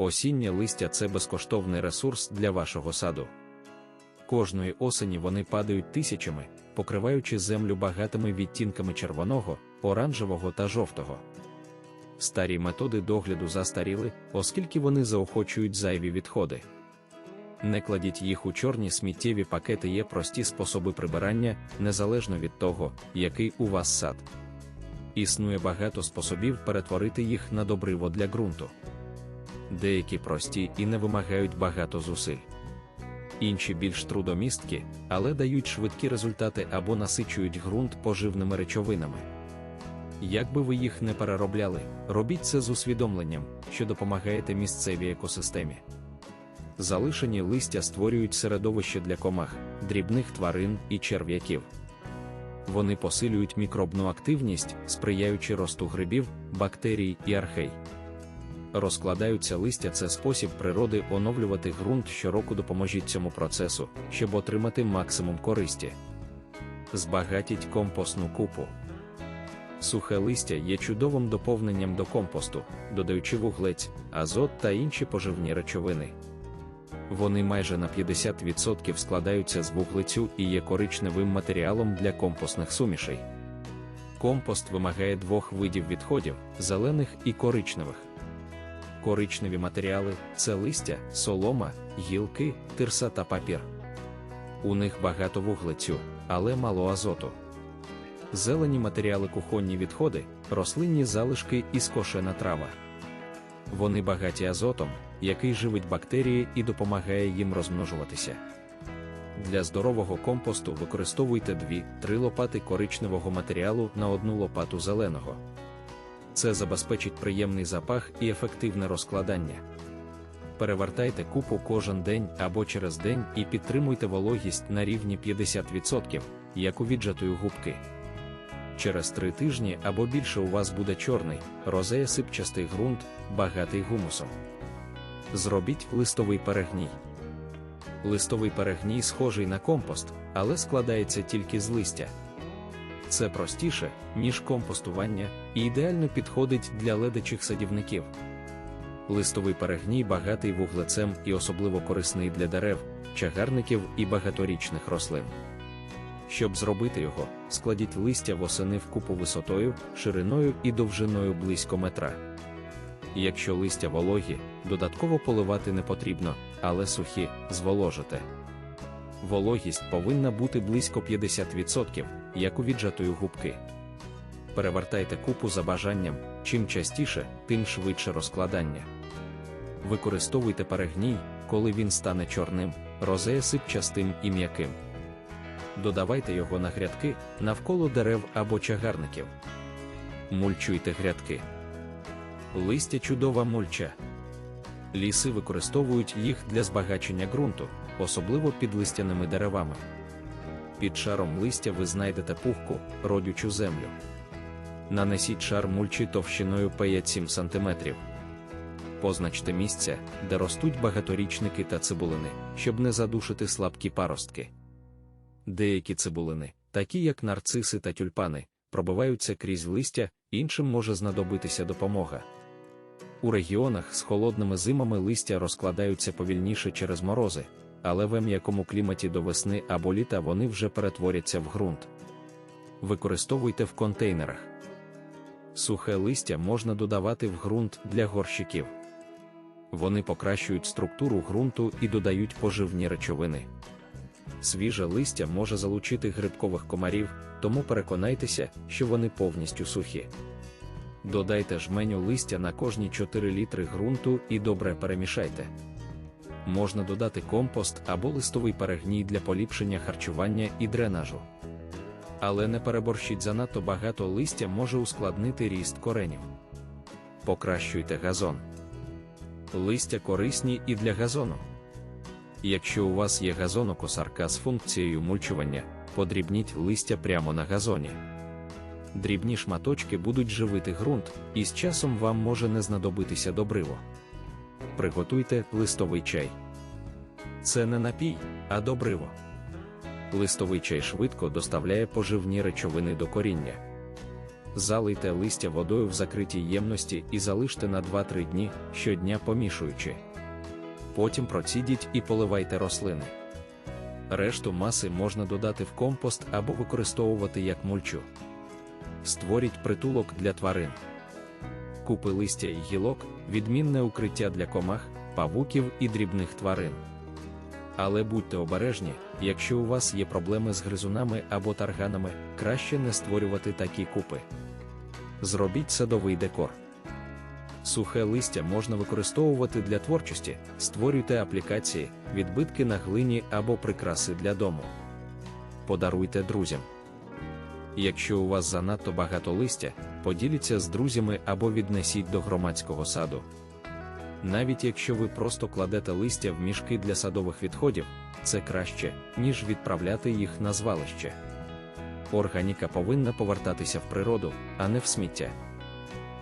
Осіннє листя це безкоштовний ресурс для вашого саду. Кожної осені вони падають тисячами, покриваючи землю багатими відтінками червоного, оранжевого та жовтого. Старі методи догляду застаріли, оскільки вони заохочують зайві відходи. Не кладіть їх у чорні сміттєві пакети є прості способи прибирання, незалежно від того, який у вас сад. Існує багато способів перетворити їх на добриво для ґрунту. Деякі прості і не вимагають багато зусиль. Інші більш трудомісткі, але дають швидкі результати або насичують ґрунт поживними речовинами. Як би ви їх не переробляли, робіть це з усвідомленням, що допомагаєте місцевій екосистемі. Залишені листя створюють середовище для комах, дрібних тварин і черв'яків. Вони посилюють мікробну активність, сприяючи росту грибів, бактерій і архей. Розкладаються листя це спосіб природи оновлювати ґрунт щороку допоможіть цьому процесу, щоб отримати максимум користі. Збагатіть компостну купу. Сухе листя є чудовим доповненням до компосту, додаючи вуглець, азот та інші поживні речовини. Вони майже на 50% складаються з вуглецю і є коричневим матеріалом для компостних сумішей. Компост вимагає двох видів відходів зелених і коричневих. Коричневі матеріали це листя, солома, гілки, тирса та папір. У них багато вуглецю, але мало азоту. Зелені матеріали кухонні відходи, рослинні залишки і скошена трава. Вони багаті азотом, який живить бактерії і допомагає їм розмножуватися. Для здорового компосту використовуйте 2-3 лопати коричневого матеріалу на одну лопату зеленого. Це забезпечить приємний запах і ефективне розкладання. Перевертайте купу кожен день або через день і підтримуйте вологість на рівні 50%, як у віджатої губки. Через три тижні або більше у вас буде чорний, розея сипчастий ґрунт, багатий гумусом. Зробіть листовий перегній. Листовий перегній схожий на компост, але складається тільки з листя. Це простіше, ніж компостування, і ідеально підходить для ледечих садівників. Листовий перегній багатий вуглецем і особливо корисний для дерев, чагарників і багаторічних рослин. Щоб зробити його, складіть листя восени в купу висотою, шириною і довжиною близько метра. Якщо листя вологі, додатково поливати не потрібно, але сухі зволожите. Вологість повинна бути близько 50%, як у віджатої губки. Перевертайте купу за бажанням, чим частіше, тим швидше розкладання. Використовуйте перегній, коли він стане чорним, розея сипчастим і м'яким. Додавайте його на грядки навколо дерев або чагарників. Мульчуйте грядки. Листя чудова мульча. Ліси використовують їх для збагачення ґрунту, особливо під листяними деревами. Під шаром листя ви знайдете пухку, родючу землю. Нанесіть шар мульчі товщиною 5-7 см. Позначте місця, де ростуть багаторічники та цибулини, щоб не задушити слабкі паростки. Деякі цибулини, такі як нарциси та тюльпани, пробиваються крізь листя, іншим може знадобитися допомога. У регіонах з холодними зимами листя розкладаються повільніше через морози, але в м'якому кліматі до весни або літа вони вже перетворяться в ґрунт. Використовуйте в контейнерах. Сухе листя можна додавати в ґрунт для горщиків. Вони покращують структуру ґрунту і додають поживні речовини. Свіже листя може залучити грибкових комарів, тому переконайтеся, що вони повністю сухі. Додайте жменю листя на кожні 4 літри ґрунту і добре перемішайте. Можна додати компост або листовий перегній для поліпшення харчування і дренажу. Але не переборщіть занадто багато листя може ускладнити ріст коренів. Покращуйте газон. Листя корисні і для газону. Якщо у вас є газонокосарка з функцією мульчування, подрібніть листя прямо на газоні. Дрібні шматочки будуть живити ґрунт, і з часом вам може не знадобитися добриво. Приготуйте листовий чай. Це не напій, а добриво. Листовий чай швидко доставляє поживні речовини до коріння. залийте листя водою в закритій ємності і залиште на 2-3 дні, щодня помішуючи. Потім процідіть і поливайте рослини. Решту маси можна додати в компост або використовувати як мульчу. Створіть притулок для тварин. Купи листя і гілок, відмінне укриття для комах, павуків і дрібних тварин. Але будьте обережні, якщо у вас є проблеми з гризунами або тарганами, краще не створювати такі купи. Зробіть садовий декор. Сухе листя можна використовувати для творчості, створюйте аплікації, відбитки на глині або прикраси для дому. Подаруйте друзям. Якщо у вас занадто багато листя, поділіться з друзями або віднесіть до громадського саду. Навіть якщо ви просто кладете листя в мішки для садових відходів, це краще, ніж відправляти їх на звалище. Органіка повинна повертатися в природу, а не в сміття.